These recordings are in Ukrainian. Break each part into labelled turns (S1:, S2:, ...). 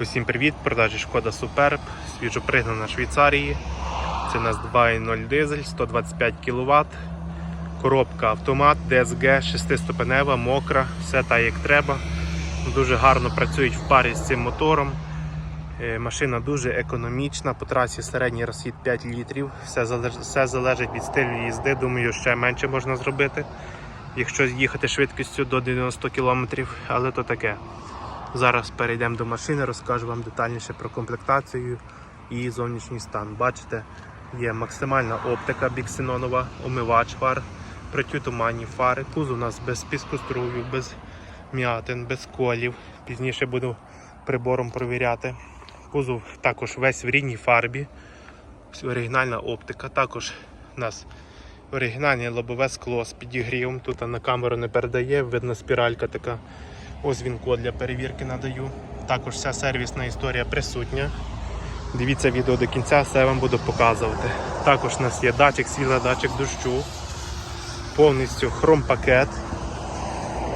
S1: Усім привіт! Продажі Шкода Суперб, свіжопригнана Швейцарії. Це у нас 2.0 дизель, 125 кВт. Коробка автомат, DSG, 6-ступенева, мокра, все так як треба. Дуже гарно працюють в парі з цим мотором. Е, Машина дуже економічна, по трасі середній розхід 5 літрів. Все залеж- все залежить від стилю їзди. Думаю, ще менше можна зробити, якщо їхати швидкістю до 90 км, але то таке. Зараз перейдемо до машини, розкажу вам детальніше про комплектацію і зовнішній стан. Бачите, є максимальна оптика біксенонова, омивач фар, протитуманні фари. Кузов у нас без піскоструїв, без м'ятин, без колів. Пізніше буду прибором провіряти. Кузов також весь в рідній фарбі. Оригінальна оптика. Також у нас оригінальне лобове скло з підігрівом. Тут на камеру не передає, видно спіралька така. Ось він код для перевірки надаю. Також вся сервісна історія присутня. Дивіться відео до кінця, все я вам буду показувати. Також у нас є датчик світла, датчик дощу, повністю хром-пакет,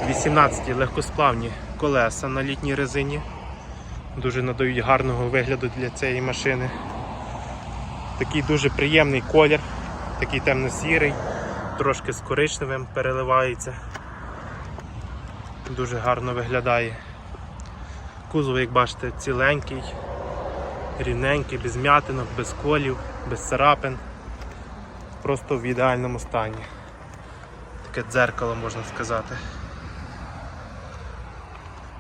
S1: 18 легкосплавні колеса на літній резині. Дуже надають гарного вигляду для цієї машини. Такий дуже приємний колір, такий темно-сірий, трошки з коричневим переливається. Дуже гарно виглядає. Кузов, як бачите, ціленький, рівненький, без м'ятинок, без колів, без царапин. Просто в ідеальному стані. Таке дзеркало можна сказати.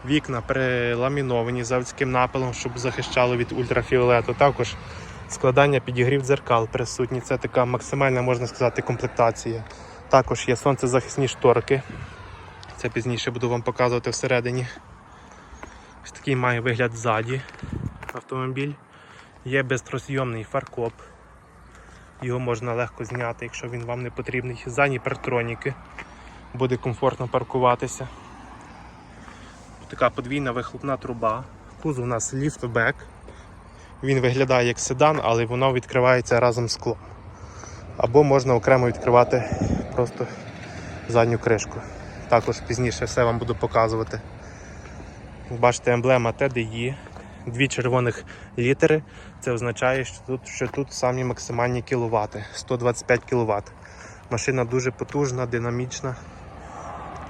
S1: Вікна переламіновані заводським напилом, щоб захищало від ультрафіолету. Також складання підігрів дзеркал присутні. Це така максимальна, можна сказати, комплектація. Також є сонцезахисні шторки. Це пізніше буду вам показувати всередині. Ось такий має вигляд ззаді автомобіль. Є безтросйомний фаркоп. Його можна легко зняти, якщо він вам не потрібний. Задні партроніки. Буде комфортно паркуватися. Така подвійна вихлопна труба. Кузов у нас ліфтбек. Він виглядає як седан, але воно відкривається разом з склом. Або можна окремо відкривати просто задню кришку. Також пізніше все вам буду показувати. Бачите, емблема TDI, дві червоних літери. Це означає, що тут, що тут самі максимальні кіловати 125 кВт. Машина дуже потужна, динамічна,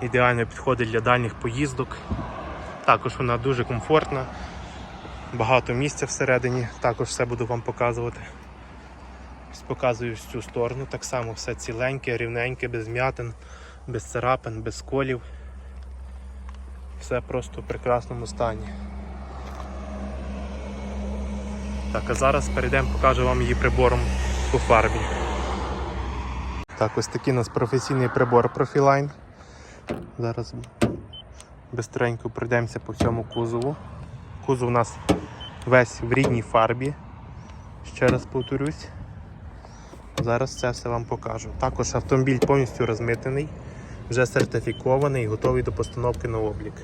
S1: ідеально підходить для дальніх поїздок. Також вона дуже комфортна, багато місця всередині, також все буду вам показувати. Показую цю сторону, так само все ціленьке, рівненьке, без м'ятин без царапин, без колів. Все просто в прекрасному стані. Так, а зараз перейдемо, покажу вам її прибором по фарбі. Так, ось такий у нас професійний прибор Profiline. Зараз бистренько пройдемося по всьому кузову. Кузов у нас весь в рідній фарбі. Ще раз повторюсь. Зараз це все вам покажу. Також автомобіль повністю розмитений, вже сертифікований і готовий до постановки на облік.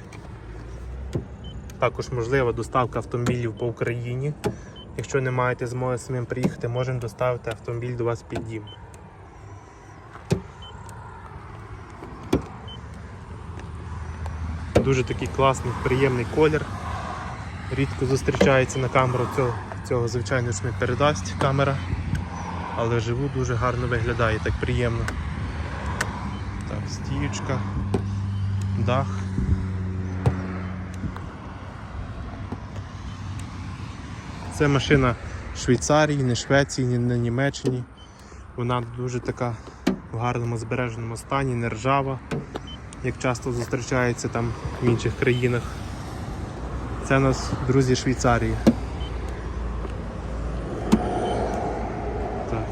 S1: Також можлива доставка автомобілів по Україні. Якщо не маєте змоги самим приїхати, можемо доставити автомобіль до вас під дім. Дуже такий класний, приємний колір. Рідко зустрічається на камеру цього, цього звичайно не передасть камера але живу дуже гарно виглядає, так приємно. Так, стіючка, дах. Це машина Швейцарії, не Швеції, не Німеччині. Вона дуже така в гарному збереженому стані, не ржава, як часто зустрічається там в інших країнах. Це у нас друзі Швейцарії. Так.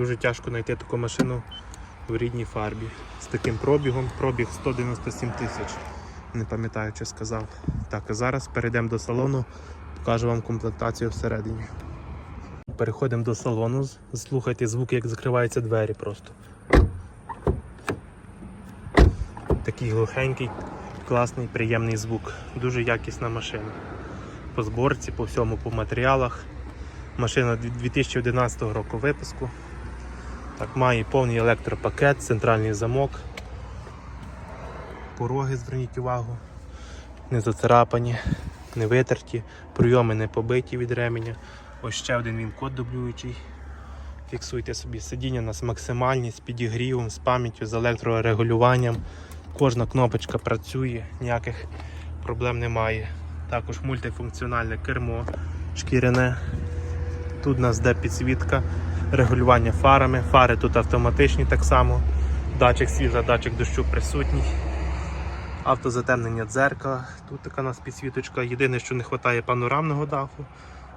S1: Дуже тяжко знайти таку машину в рідній фарбі. З таким пробігом. Пробіг 197 тисяч. Не пам'ятаю, чи сказав. Так, а зараз перейдемо до салону, покажу вам комплектацію всередині. Переходимо до салону. Слухайте звук, як закриваються двері просто. Такий глухенький, класний, приємний звук. Дуже якісна машина. По зборці, по всьому, по матеріалах. Машина 2011 року випуску. Так, має повний електропакет, центральний замок. Пороги, зверніть увагу, не зацарапані, не витерті, прийоми не побиті від ременя. Ось ще один він код дублюючий. Фіксуйте собі сидіння у нас максимальні з підігрівом, з пам'яттю, з електрорегулюванням. Кожна кнопочка працює, ніяких проблем немає. Також мультифункціональне кермо шкіряне. Тут у нас де підсвітка, регулювання фарами. Фари тут автоматичні так само. Датчик світла, датчик дощу присутній. Автозатемнення дзеркала. Тут така у нас підсвіточка. Єдине, що не вистачає панорамного даху,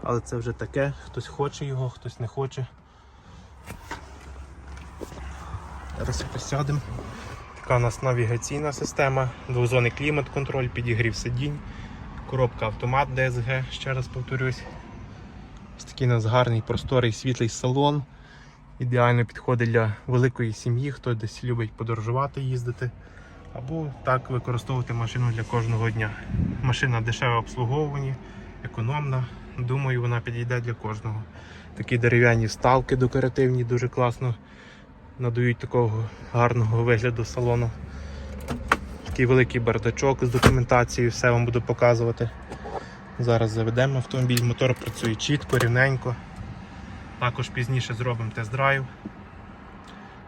S1: але це вже таке. Хтось хоче його, хтось не хоче. Зараз присядемо. Така у нас навігаційна система, двозонний клімат-контроль, підігрів сидінь, коробка автомат DSG, ще раз повторюсь. Ось такий у нас гарний, просторий, світлий салон. Ідеально підходить для великої сім'ї, хто десь любить подорожувати, їздити. Або так використовувати машину для кожного дня. Машина дешеве обслуговування, економна. Думаю, вона підійде для кожного. Такі дерев'яні вставки декоративні, дуже класно надають такого гарного вигляду салону. Такий великий бардачок з документацією, все вам буду показувати. Зараз заведемо автомобіль, мотор працює чітко, рівненько. Також пізніше зробимо тест-драйв.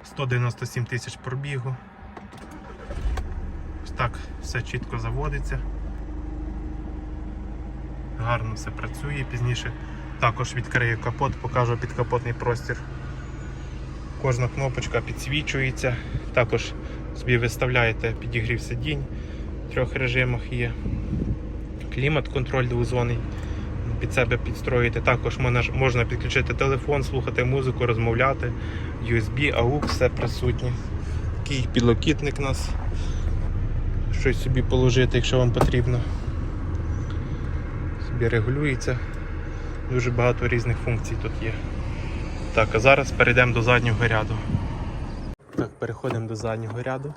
S1: 197 тисяч пробігу. Ось так все чітко заводиться. Гарно все працює. Пізніше також відкрию капот, покажу підкапотний простір. Кожна кнопочка підсвічується. Також собі виставляєте підігрів сидінь. В трьох режимах є. Клімат-контроль двозонний. Під себе підстроїти. Також можна, підключити телефон, слухати музику, розмовляти. USB, AUX, все присутнє. Такий підлокітник у нас. Щось собі положити, якщо вам потрібно. Собі регулюється. Дуже багато різних функцій тут є. Так, а зараз перейдемо до заднього ряду. Так, переходимо до заднього ряду.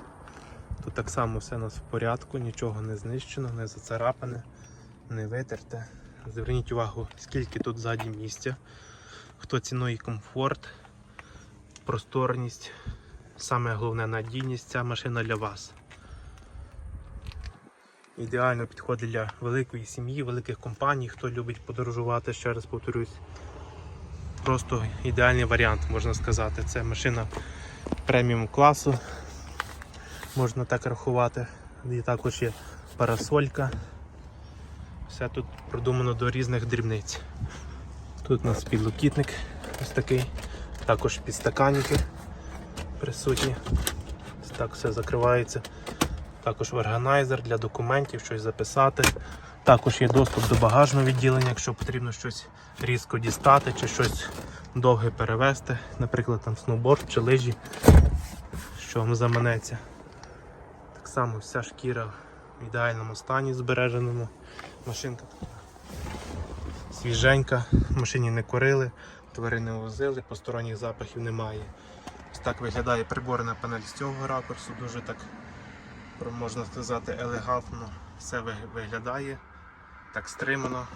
S1: Тут так само все у нас в порядку, нічого не знищено, не зацарапане, не витерте. Зверніть увагу, скільки тут ззаді місця, хто цінує комфорт, просторність, саме головне надійність, ця машина для вас. Ідеально підходить для великої сім'ї, великих компаній, хто любить подорожувати, ще раз повторюсь. Просто ідеальний варіант, можна сказати. Це машина преміум класу, можна так рахувати. І також є парасолька. Все тут продумано до різних дрібниць. Тут у нас підлокітник ось такий, також підстаканники присутні. Ось так все закривається. Також органайзер для документів, щось записати. Також є доступ до багажного відділення, якщо потрібно щось різко дістати чи щось довге перевезти, наприклад, там сноуборд чи лижі, що вам заманеться. Так само вся шкіра в ідеальному стані збереженому. Машинка така свіженька, в машині не курили, тварин не возили, посторонніх запахів немає. Ось так виглядає приборна панель з цього ракурсу, дуже так можна сказати елегантно все виглядає, так стримано.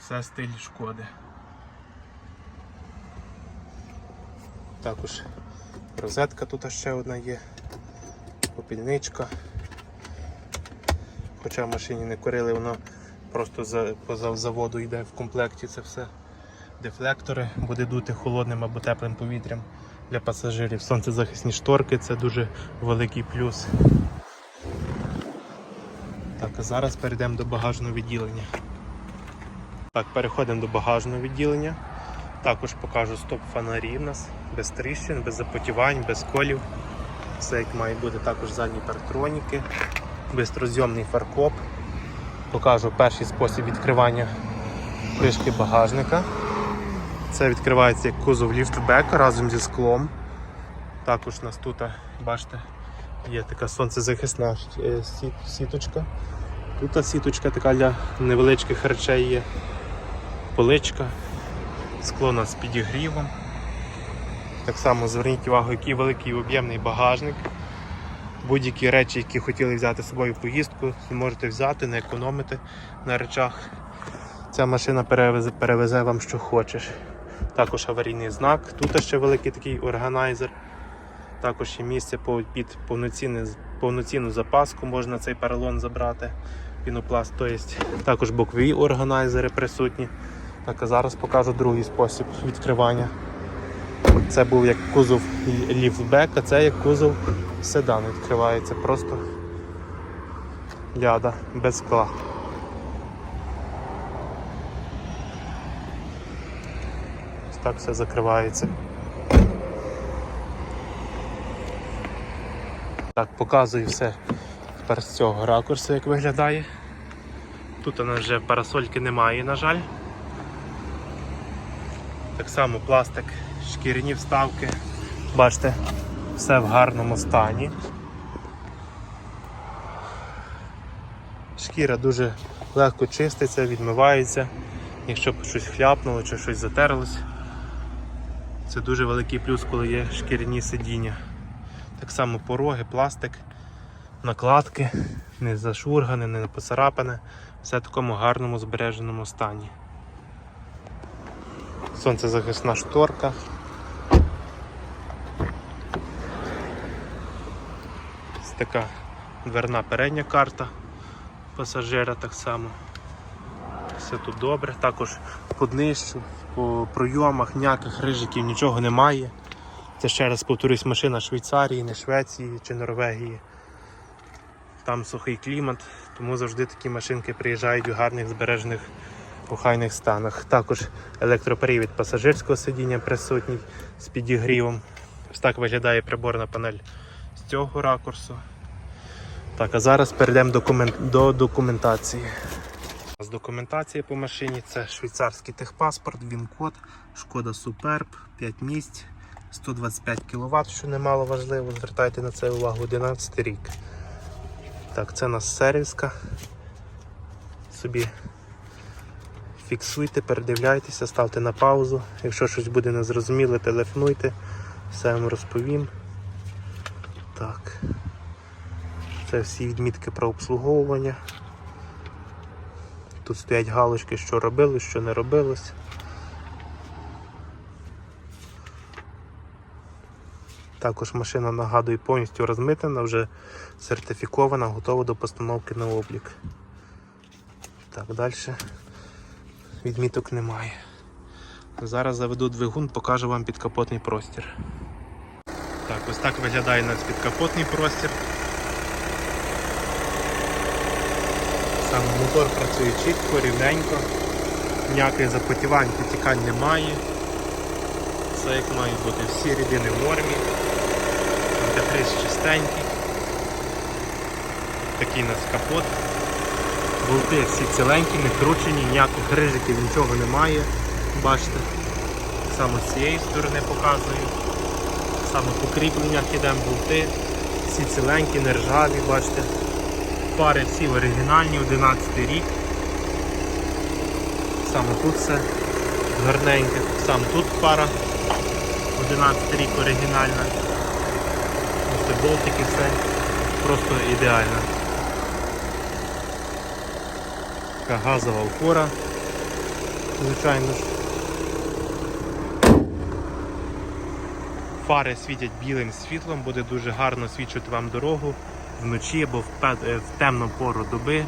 S1: Все в стилі шкоди. Також розетка тут ще одна є, попільничка. Хоча в машині не курили, воно просто за, поза заводу йде в комплекті це все. Дефлектори буде дути холодним або теплим повітрям для пасажирів. Сонцезахисні шторки це дуже великий плюс. Так, а зараз перейдемо до багажного відділення. Так, переходимо до багажного відділення. Також покажу стоп-фонарі в нас, без тріщин, без запотівань, без колів. Все як має бути також задні партроніки, бистрозйомний фаркоп. Покажу перший спосіб відкривання кришки багажника. Це відкривається як кузов ліфтбек разом зі склом. Також у нас тут, бачите, є така сонцезахисна е, сіточка. Тут сіточка така для невеличких речей є. Поличка, скло нас з підігрівом. Так само зверніть увагу, який великий об'ємний багажник. Будь-які речі, які хотіли взяти з собою в поїздку, можете взяти, не економити на речах. Ця машина перевезе, перевезе вам що хочеш. Також аварійний знак. Тут ще великий такий органайзер. Також є місце під повноцінну запаску, можна цей поролон забрати. Пінопласт, то є також бокові органайзери присутні. Так, а зараз покажу другий спосіб відкривання. Це був як кузов ліфтбек, а це як кузов седан відкривається. Просто ляда, без скла. Ось так все закривається. Так, показую все тепер з цього ракурсу, як виглядає. Тут у нас вже парасольки немає, на жаль. Так само пластик, шкіряні вставки. Бачите, все в гарному стані. Шкіра дуже легко чиститься, відмивається. Якщо щось хляпнуло чи щось затерлось. Це дуже великий плюс, коли є шкіряні сидіння. Так само пороги, пластик, накладки, не зашургане, не поцарапане, все в такому гарному збереженому стані. Сонцезахисна шторка. Така дверна передня карта пасажира так само. Все тут добре. Також по днищу, по пройомах, ніяких рижиків, нічого немає. Це ще раз повторюсь, машина Швейцарії, не Швеції чи Норвегії. Там сухий клімат, тому завжди такі машинки приїжджають у гарних збережених охайних станах. Також електропривід пасажирського сидіння присутній з підігрівом. Ось так виглядає приборна панель цього ракурсу. Так, а зараз перейдемо документ... до документації. З документації по машині це швейцарський техпаспорт, він-код, шкода Superb, 5 місць, 125 кВт, що немало важливо, звертайте на це увагу, 11 рік. Так, це у нас сервіска. Собі фіксуйте, передивляйтеся, ставте на паузу. Якщо щось буде незрозуміле, телефонуйте, все вам розповім. Так. Це всі відмітки про обслуговування. Тут стоять галочки, що робилось, що не робилось. Також машина нагадую повністю розмитена, вже сертифікована, готова до постановки на облік. Так, далі відміток немає. Зараз заведу двигун, покажу вам підкапотний простір. Так, ось так виглядає у нас підкапотний простір. Саме мотор працює чітко, рівненько, ніяких запотівань, підтікань немає. Все як має бути, всі рідини в нормі, антифриз чистенький. Такий у нас капот. Болти всі ціленькі, не кручені, ніяких рижиків, нічого немає. Бачите. Само з цієї сторони показую. Так само по кріпленнях болти. Всі ціленькі, не ржаві, бачите. Пари всі оригінальні, 11 рік. Само тут все гарненьке. Само тут пара 11 рік оригінальна. Ось болтики все просто ідеально. Така газова опора, звичайно ж. Фари світять білим світлом, буде дуже гарно свідчити вам дорогу вночі або в, е, темну пору доби.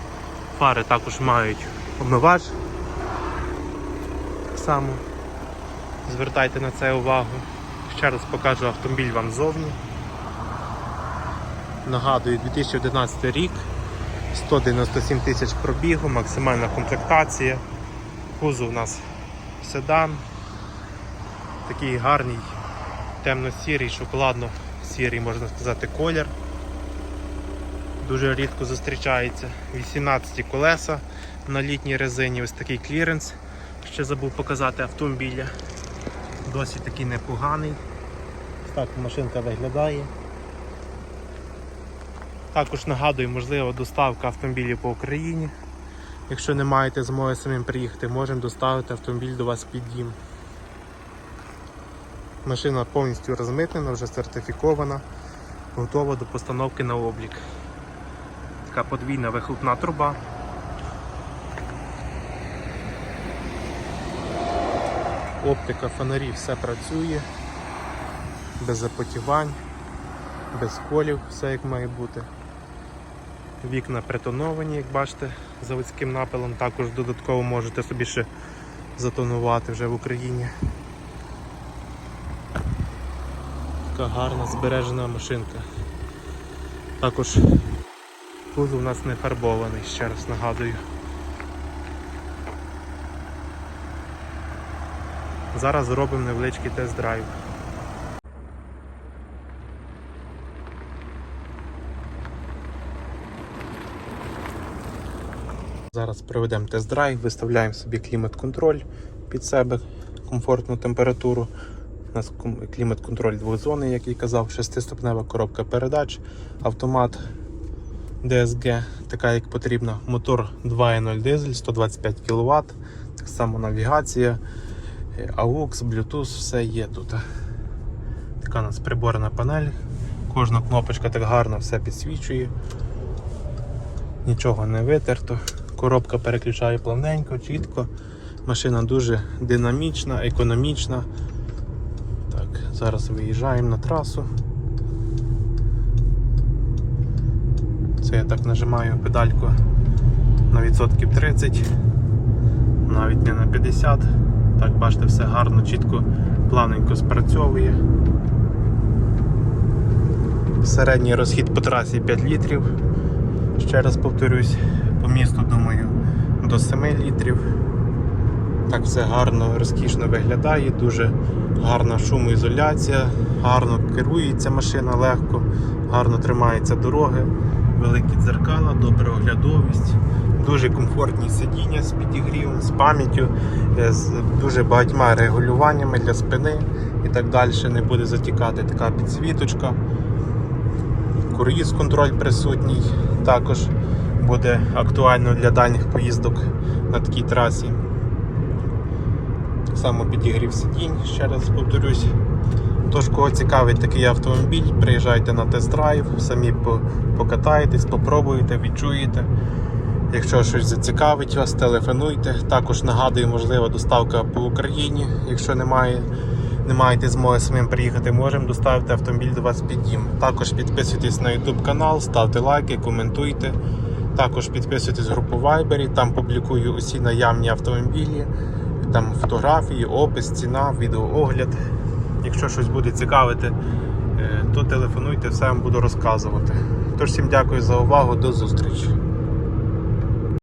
S1: Фари також мають омивач. Так само. Звертайте на це увагу. Ще раз покажу автомобіль вам ззовні. Нагадую, 2011 рік, 197 тисяч пробігу, максимальна комплектація. Кузов у нас седан. Такий гарний, темно-сірий, шоколадно-сірий, можна сказати, колір. Дуже рідко зустрічається. 18 колеса на літній резині, ось такий кліренс. Ще забув показати автомобіля. Досить такий непоганий. Так машинка виглядає. Також нагадую, можлива доставка автомобілів по Україні. Якщо не маєте змоги самим приїхати, можемо доставити автомобіль до вас під дім. Машина повністю розмитнена, вже сертифікована, готова до постановки на облік. Така подвійна вихлопна труба. Оптика фонарів все працює, без запотівань, без колів, все як має бути. Вікна притоновані, як бачите, заводським напилом. Також додатково можете собі ще затонувати вже в Україні. Така гарна збережена машинка. Також кузов у нас не фарбований, ще раз нагадую. Зараз зробимо невеличкий тест-драйв. Зараз проведемо тест-драйв, виставляємо собі клімат-контроль під себе, комфортну температуру. У нас клімат-контроль двохзонний, як я казав, шестиступнева коробка передач, автомат DSG, така як потрібно, мотор 2.0 дизель, 125 кВт, так само навігація, е, AUX, Bluetooth, все є тут. Така у нас приборна панель, кожна кнопочка так гарно все підсвічує, нічого не витерто. Коробка переключає плавненько, чітко. Машина дуже динамічна, економічна. Так, зараз виїжджаємо на трасу. Це я так нажимаю педальку на відсотків 30, навіть не на 50. Так, бачите, все гарно, чітко, плавненько спрацьовує. Середній розхід по трасі 5 літрів. Ще раз повторюсь, по місту, думаю, до 7 літрів. Так все гарно, розкішно виглядає, дуже гарна шумоізоляція, гарно керується машина легко, гарно тримається дороги, великі дзеркала, добра оглядовість, дуже комфортні сидіння з підігрівом, з пам'яттю, е, з дуже багатьма регулюваннями для спини і так далі. Не буде затікати така підсвіточка. Круїз контроль присутній, також буде актуально для дальніх поїздок на такій трасі. Само підігрів сидінь, ще раз повторюсь. Тож, кого цікавить такий автомобіль, приїжджайте на тест-драйв, самі по- покатаєтесь, попробуєте, відчуєте. Якщо щось зацікавить вас, телефонуйте. Також нагадую, можлива доставка по Україні. Якщо немає, не маєте змоги самим приїхати, можемо доставити автомобіль до вас під дім. Також підписуйтесь на YouTube канал, ставте лайки, коментуйте. Також підписуйтесь в групу Viber, там публікую усі наявні автомобілі, там фотографії, опис, ціна, відеоогляд. Якщо щось буде цікавити, е, то телефонуйте, все вам буду розказувати. Тож всім дякую за увагу, до зустрічі.